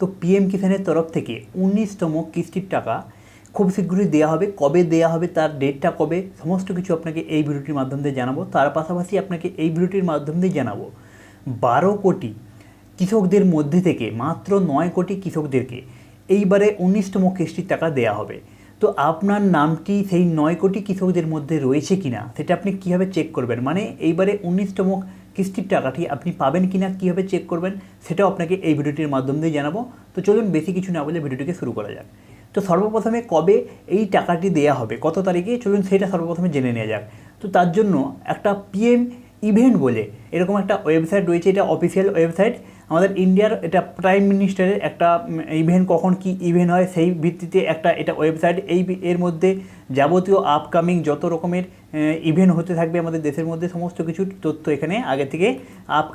তো পিএম কিষানের তরফ থেকে উনিশতম কিস্তির টাকা খুব শীঘ্রই দেওয়া হবে। কবে দেওয়া হবে, তার ডেটটা কবে, সমস্ত কিছু আপনাকে এই ভিডিওটির মাধ্যম দিয়ে জানাব। তার পাশাপাশি আপনাকে এই ভিডিওটির মাধ্যম দিয়ে জানাব, বারো কোটি কৃষকদের মধ্যে থেকে, মাত্র নয় কোটি কৃষকদেরকে এইবারে উনিশতম কিস্তির টাকা দেওয়া হবে। তো আপনার নামটি সেই নয় কোটি কৃষকদের মধ্যে রয়েছে কিনা, সেটা আপনি কীভাবে চেক করবেন? মানে এইবারে উনিশতম কিস্তির টাকাটি আপনি পাবেন কি না কীভাবে চেক করবেন, সেটাও আপনাকে এই ভিডিওটির মাধ্যম দিয়ে জানাব। তো চলুন বেশি কিছু না বলে ভিডিওটিকে শুরু করা যাক। তো সর্বপ্রথমে কবে এই টাকাটি দেওয়া হবে, কত তারিখে? চলুন সেটা সর্বপ্রথমে জেনে নেওয়া যাক। তো তার জন্য একটা পিএম ইভেন্ট বলে, এরকম একটা ওয়েবসাইট রয়েছে, এটা অফিসিয়াল ওয়েবসাইট আমাদের ইন্ডিয়ার এটা প্রাইম মিনিস্টারের একটা ইভেন্ট কখন কি ইভেন্ট হয়, সেই ভিত্তিতে একটা এটা ওয়েবসাইট এই এর মধ্যে যাবতীয় আপকামিং যত রকমের ইভেন্ট হতে থাকবে আমাদের দেশের মধ্যে, সমস্ত কিছুর তথ্য এখানে আগে থেকে আপ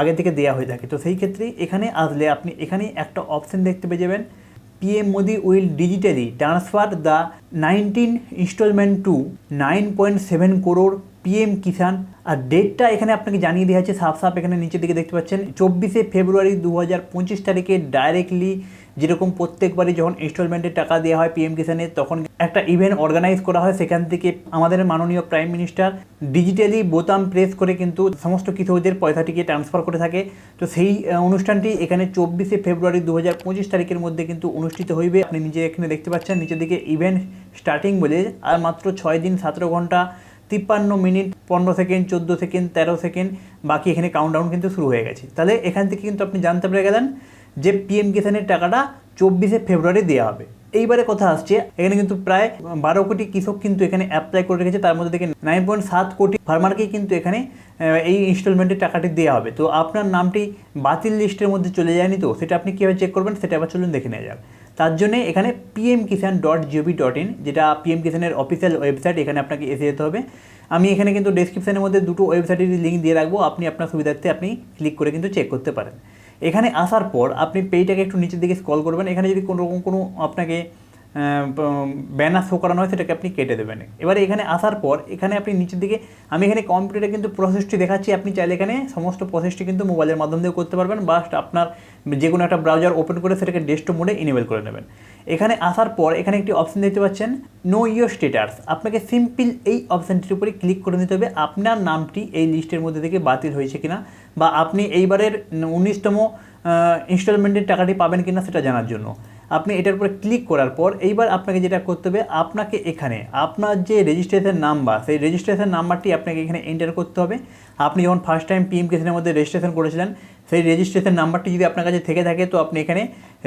আগে থেকে দেওয়া হয়ে থাকে। তো সেই ক্ষেত্রে এখানে আসলে আপনি এখানে একটা অপশন দেখতে পেয়ে যাবেন। PM Modi will digitally transfer the 19 installment to 9.7 crore PM Kisan আর ডেটটা এখানে আপনাকে জানিয়ে দেওয়া আছে, সাফ সাফ এখানে নিচের দিকে দেখতে পাচ্ছেন। চব্বিশে ফেব্রুয়ারি দু হাজার পঁচিশ তারিখে ডাইরেক্টলি যেরকম প্রত্যেকবারই যখন ইনস্টলমেন্টের টাকা দেওয়া হয় পিএম কিষাণের তখন একটা ইভেন্ট অর্গানাইজ করা হয়, সেখান থেকে আমাদের মাননীয় প্রাইম মিনিস্টার ডিজিটালি বোতাম প্রেস করে কিন্তু সমস্ত কৃষকদের পয়সাটিকে ট্রান্সফার করে থাকে। তো সেই অনুষ্ঠানটি এখানে চব্বিশে ফেব্রুয়ারি দু হাজার পঁচিশ তারিখের মধ্যে কিন্তু অনুষ্ঠিত হইবে। আপনি নিজে এখানে দেখতে পাচ্ছেন, নিচের দিকে ইভেন্ট স্টার্টিং বলে, আর মাত্র ছয় দিন সতেরো ঘণ্টা, তিপ্পান্ন মিনিট, পনেরো সেকেন্ড, চোদ্দ সেকেন্ড, তেরো সেকেন্ড, বাকি এখানে কাউন্টডাউন কিন্তু শুরু হয়ে গেছে। তাহলে এখান থেকে কিন্তু আপনি জানতে পেরে গেলেন যে পিএম কিষানের টাকাটা চব্বিশে ফেব্রুয়ারি দেওয়া হবে। এইবারে কথা আসছে, এখানে কিন্তু প্রায় বারো কোটি কৃষক কিন্তু এখানে অ্যাপ্লাই করে রেখেছে, তার মধ্যে থেকে নাইন পয়েন্ট সাত কোটি ফার্মারকেই কিন্তু এখানে এই ইনস্টলমেন্টের টাকাটি দেওয়া হবে। তো আপনার নামটি বাতিল লিস্টের মধ্যে চলে যায়নি তো, সেটা আপনি কীভাবে চেক করবেন সেটা আবার চলুন দেখে নেওয়া যাক। তার জন্য এখানে PM Kisan dot gov dot in যেটা পিএম কিষানের অফিসিয়াল ওয়েবসাইট এখানে আপনাকে এসে যেতে হবে। আমি এখানে কিন্তু ডেসক্রিপশনের মধ্যে দুটো ওয়েবসাইটের লিঙ্ক দিয়ে রাখব, আপনি আপনার সুবিধার্থে আপনি ক্লিক করে কিন্তু চেক করতে পারেন। এখানে আসার পর আপনি পেইটাকে একটু নিচের দিকে স্কল করবেন। এখানে যদি কোনো রকম কোনো আপনাকে ব্যানার শো করানো হয়, সেটাকে আপনি কেটে দেবেন। এবারে এখানে আসার পর, এখানে আপনি নিচের দিকে, আমি এখানে কম্পিউটারে কিন্তু প্রসেসটি দেখাচ্ছি। আপনি চাইলে এখানে সমস্ত প্রসেসটি কিন্তু মোবাইলের মাধ্যম দিয়ে করতে পারবেন। বা আপনার যে কোনো একটা ব্রাউজার ওপেন করে সেটাকে ডেস্কটপ মোডে ইনেবল করে নেবেন। এখানে আসার পর এখানে একটি অপশন দেখতে পাচ্ছেন নো ইয়োর স্টেটাস আপনাকে সিম্পল এই অপশানটির উপরে ক্লিক করে নিতে হবে, আপনার নামটি এই লিস্টের মধ্যে থেকে বাতিল হয়েছে কিনা, বা আপনি এইবারের উনিশতম ইনস্টলমেন্টের টাকাটি পাবেন কিনা সেটা জানার জন্য। আপনি এটার উপরে ক্লিক করার পর এইবার আপনাকে যেটা করতে হবে, আপনাকে এখানে, আপনার যে রেজিস্ট্রেশন নাম্বার সেই রেজিস্ট্রেশন নাম্বারটি আপনাকে এখানে এন্টার করতে হবে। আপনি যখন ফার্স্ট টাইম পিএম কেসের মধ্যে রেজিস্ট্রেশন করেছিলেন সেই রেজিস্ট্রেশন নাম্বারটি যদি আপনার কাছে থেকে থাকে, তো আপনি এখানে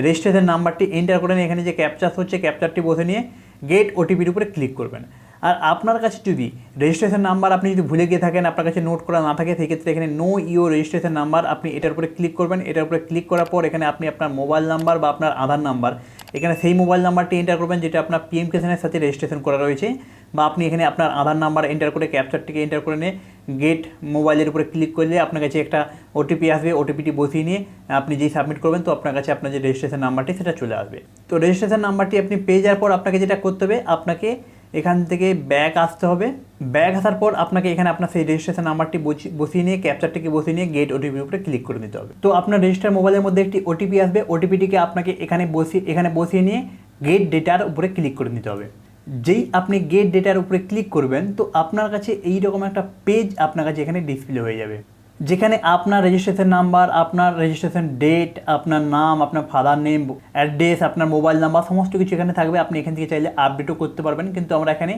রেজিস্ট্রেশন নাম্বারটি এন্টার করেন এখানে যে ক্যাপচার হচ্ছে ক্যাপচারটি বসে নিয়ে গেট ওটিপির উপরে ক্লিক করবেন। আর আপনার কাছে যদি রেজিস্ট্রেশন নাম্বার আপনি যদি ভুলে গিয়ে থাকেন, আপনার কাছে নোট করা না থাকে, সেই ক্ষেত্রে এখানে নো ইও রেজিস্ট্রেশন নাম্বার আপনি এটার উপরে ক্লিক করবেন। এটার উপরে ক্লিক করার পর এখানে আপনি আপনার মোবাইল নাম্বার বা আপনার আধার নাম্বার এখানে সেই মোবাইল নাম্বারটি এন্টার করবেন, যেটা আপনার পিএম কেসেনের সাথে রেজিস্ট্রেশন করা রয়েছে। বা আপনি এখানে আপনার আধার নাম্বার এন্টার করে ক্যাপচারটিকে এন্টার করে নিয়ে গেট মোবাইলের উপরে ক্লিক করলে আপনার কাছে একটা ওটিপি আসবে। ওটিপিটি বসিয়ে নিয়ে আপনি যেই সাবমিট করবেন, তো আপনার কাছে আপনার যে রেজিস্ট্রেশন নাম্বারটি সেটা চলে আসবে। তো রেজিস্ট্রেশন নাম্বারটি আপনি পেয়ে যাওয়ার পর আপনাকে যেটা করতে হবে, আপনাকে এখান থেকে ব্যাক আসতে হবে। ব্যাক আসার পর আপনাকে এখানে আপনার সেই রেজিস্ট্রেশন নাম্বারটি বসি- বসিয়ে নিয়ে ক্যাপচারটিকে বসিয়ে নিয়ে গেট ওটিপির উপরে ক্লিক করে দিতে হবে। তো আপনার রেজিস্টার মোবাইলের মধ্যে একটি ওটিপি আসবে। ওটিপিটিকে আপনাকে এখানে বসিয়ে এখানে বসিয়ে নিয়ে গেট ডেটার উপরে ক্লিক করে নিতে হবে। যেই আপনি গেট ডেটার উপরে ক্লিক করবেন, তো আপনার কাছে এই রকম একটা পেজ আপনার কাছে এখানে ডিসপ্লে হয়ে যাবে। যেখানে আপনার রেজিস্ট্রেশন নাম্বার আপনার রেজিস্ট্রেশন ডেট আপনার নাম, আপনার ফাদার নেম অ্যাড্রেস আপনার মোবাইল নাম্বার সমস্ত কিছু এখানে থাকবে। আপনি এখান থেকে চাইলে আপডেটও করতে পারবেন। কিন্তু আমরা এখানে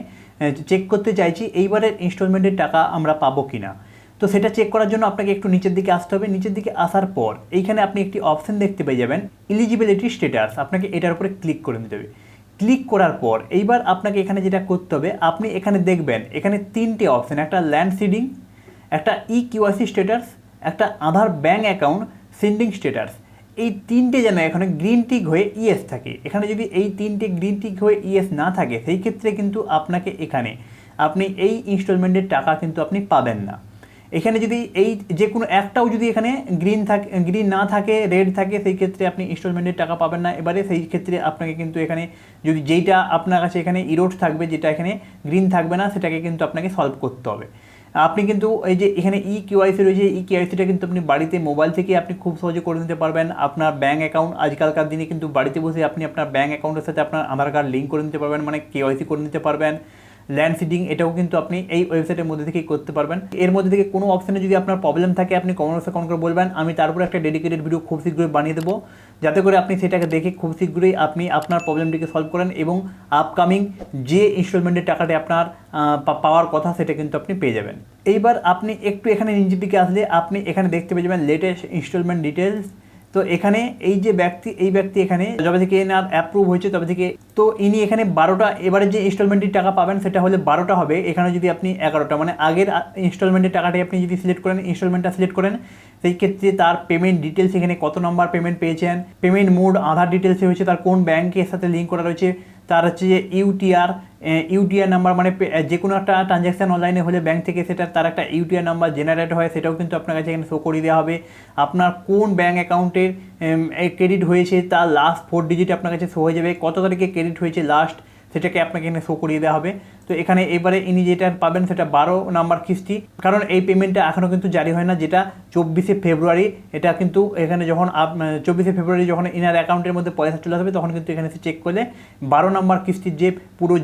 চেক করতে চাইছি, এইবারের ইনস্টলমেন্টের টাকা আমরা পাবো কি না তো সেটা চেক করার জন্য আপনাকে একটু নিচের দিকে আসতে হবে। নিচের দিকে আসার পর, এইখানে আপনি একটি অপশন দেখতে পেয়ে যাবেন ইলিজিবিলিটি স্ট্যাটাস আপনাকে এটার উপরে ক্লিক করে নিতে হবে। ক্লিক করার পর এইবার আপনাকে এখানে যেটা করতে হবে, আপনি এখানে দেখবেন, এখানে তিনটে অপশন একটা ল্যান্ড সিডিং একটা ই কিউআইসি স্ট্যাটাস একটা Aadhaar bank account seeding status এই তিনটে যেন এখানে গ্রিন টিক হয়ে ইএস থাকে। এখানে যদি এই তিনটে গ্রিন টিক হয়ে ইএস না থাকে, সেই ক্ষেত্রে কিন্তু আপনাকে এখানে, আপনি এই ইনস্টলমেন্টের টাকা কিন্তু আপনি পাবেন না। এখানে যদি এই যে কোনো একটাও যদি এখানে গ্রিন থাকে গ্রিন না থাকে রেড থাকে, সেই ক্ষেত্রে আপনি ইনস্টলমেন্টের টাকা পাবেন না। এবারে সেই ক্ষেত্রে আপনাকে কিন্তু এখানে যদি যেইটা আপনার কাছে এখানে ইরোড থাকবে, যেটা এখানে গ্রিন থাকবে না, সেটাকে কিন্তু আপনাকে সলভ করতে হবে। আপনি কিন্তু এই যে এখানে ই কিউআইসি রয়েছে ই কিউআইসিটা কিন্তু আপনি বাড়িতে মোবাইল থেকে আপনি খুব সহজে করে নিতে পারবেন। আপনার ব্যাঙ্ক অ্যাকাউন্ট আজকালকার দিনে কিন্তু বাড়িতে বসে আপনি আপনার ব্যাঙ্ক অ্যাকাউন্টের সাথে আপনার আধার কার্ড লিঙ্ক করে নিতে পারবেন মানে কেওয়াইসি করে নিতে পারবেন। ল্যান্ড সিডিং এটাও কিন্তু আপনি এই ওয়েবসাইটের মধ্যে থেকেই করতে পারবেন। এর মধ্যে থেকে কোনো অপশানে যদি আপনার প্রবলেম থাকে, আপনি কমেন্টসে কমেন্ট করে বলবেন। আমি তার তারপরে একটা ডেডিকেটেড ভিডিও খুব শীঘ্রই বানিয়ে দেবো। যাতে করে আপনি সেটাকে দেখে খুব শীঘ্রই আপনি আপনার প্রবলেমটিকে সলভ করেন এবং আপকামিং যে ইনস্টলমেন্টের টাকাটি আপনার পাওয়ার কথা সেটা কিন্তু আপনি পেয়ে যাবেন। এইবার আপনি একটু এখানে নিচের দিকে আসলে আপনি এখানে দেখতে পেয়ে যাবেন লেটেস্ট ইনস্টলমেন্ট ডিটেলস তো এখানে এই যে ব্যক্তি, এই ব্যক্তি এখানে যবে থেকে এনার অ্যাপ্রুভ হয়েছে, তবে থেকে, তো ইনি এখানে বারোটা, এবারে যে ইনস্টলমেন্টের টাকা পাবেন, সেটা হলে বারোটা হবে। এখানে যদি আপনি এগারোটা মানে আগের ইনস্টলমেন্টের টাকাটি আপনি যদি সিলেক্ট করেন ইনস্টলমেন্টটা সিলেক্ট করেন, সেই ক্ষেত্রে তার পেমেন্ট ডিটেলস এখানে কত নম্বর পেমেন্ট পেয়েছেন পেমেন্ট মোড আধার ডিটেলসে হয়েছে, তার কোন ব্যাংকের সাথে লিঙ্ক করা রয়েছে তার হচ্ছে যে ইউটিআর ইউটিআর নাম্বার মানে যে কোনো একটা ট্রানজ্যাকশান অনলাইনে হলে ব্যাংক থেকে সেটা তার একটা ইউটিআর নাম্বার জেনারেট হয়, সেটাও কিন্তু আপনার কাছে এখানে শো করিয়ে দেওয়া হবে। আপনার কোন ব্যাঙ্ক অ্যাকাউন্টের ক্রেডিট হয়েছে, তার লাস্ট ফোর ডিজিট আপনার কাছে শো হয়ে যাবে। কত তারিখে ক্রেডিট হয়েছে লাস্ট সেটাকে আপনাকে এখানে শো করিয়ে দেওয়া হবে। তো এখানে এবারে ইনি যেটা পাবেন সেটা বারো নাম্বার কিস্তি। কারণ এই পেমেন্টটা এখনও কিন্তু জারি হয় না, যেটা চব্বিশে ফেব্রুয়ারি। এটা কিন্তু এখানে যখন আপ চব্বিশে ফেব্রুয়ারি যখন ইনার অ্যাকাউন্টের মধ্যে পয়সা চলে আসবে, তখন কিন্তু এখানে চেক করলে বারো নাম্বার কিস্তির যে পুরো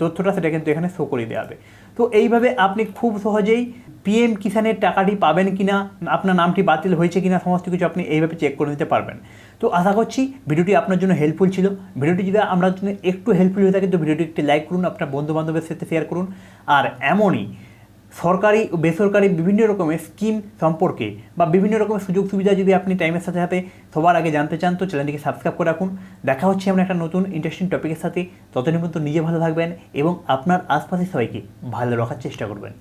তথ্যটা সেটা কিন্তু এখানে শো করিয়ে দেওয়া হবে। তো এইভাবে আপনি খুব সহজেই পিএম কিষানের টাকাটি পাবেন কি না আপনার নামটি বাতিল হয়েছে কি না সমস্ত কিছু আপনি এইভাবে চেক করে নিতে পারবেন। তো আশা করছি ভিডিওটি আপনার জন্য হেল্পফুল ছিল। ভিডিওটি যদি আপনার জন্য একটু হেল্পফুল হয়ে থাকে, তো ভিডিওটি একটি লাইক করুন, আপনার বন্ধুবান্ধবের সাথে শেয়ার করুন। আর এমনই সরকারি ও বেসরকারি বিভিন্ন রকমের স্কিম সম্পর্কে বা বিভিন্ন রকমের সুযোগ সুবিধা যদি আপনি টাইমের সাথে সাথে সবার আগে জানতে চান, তো চ্যানেলটিকে সাবস্ক্রাইব করে রাখুন। দেখা হচ্ছে আমরা একটা নতুন ইন্টারেস্টিং টপিকের সাথে। ততদিন পর্যন্ত নিজে ভালো থাকবেন এবং আপনার আশপাশের সবাইকে ভালো রাখার চেষ্টা করবেন।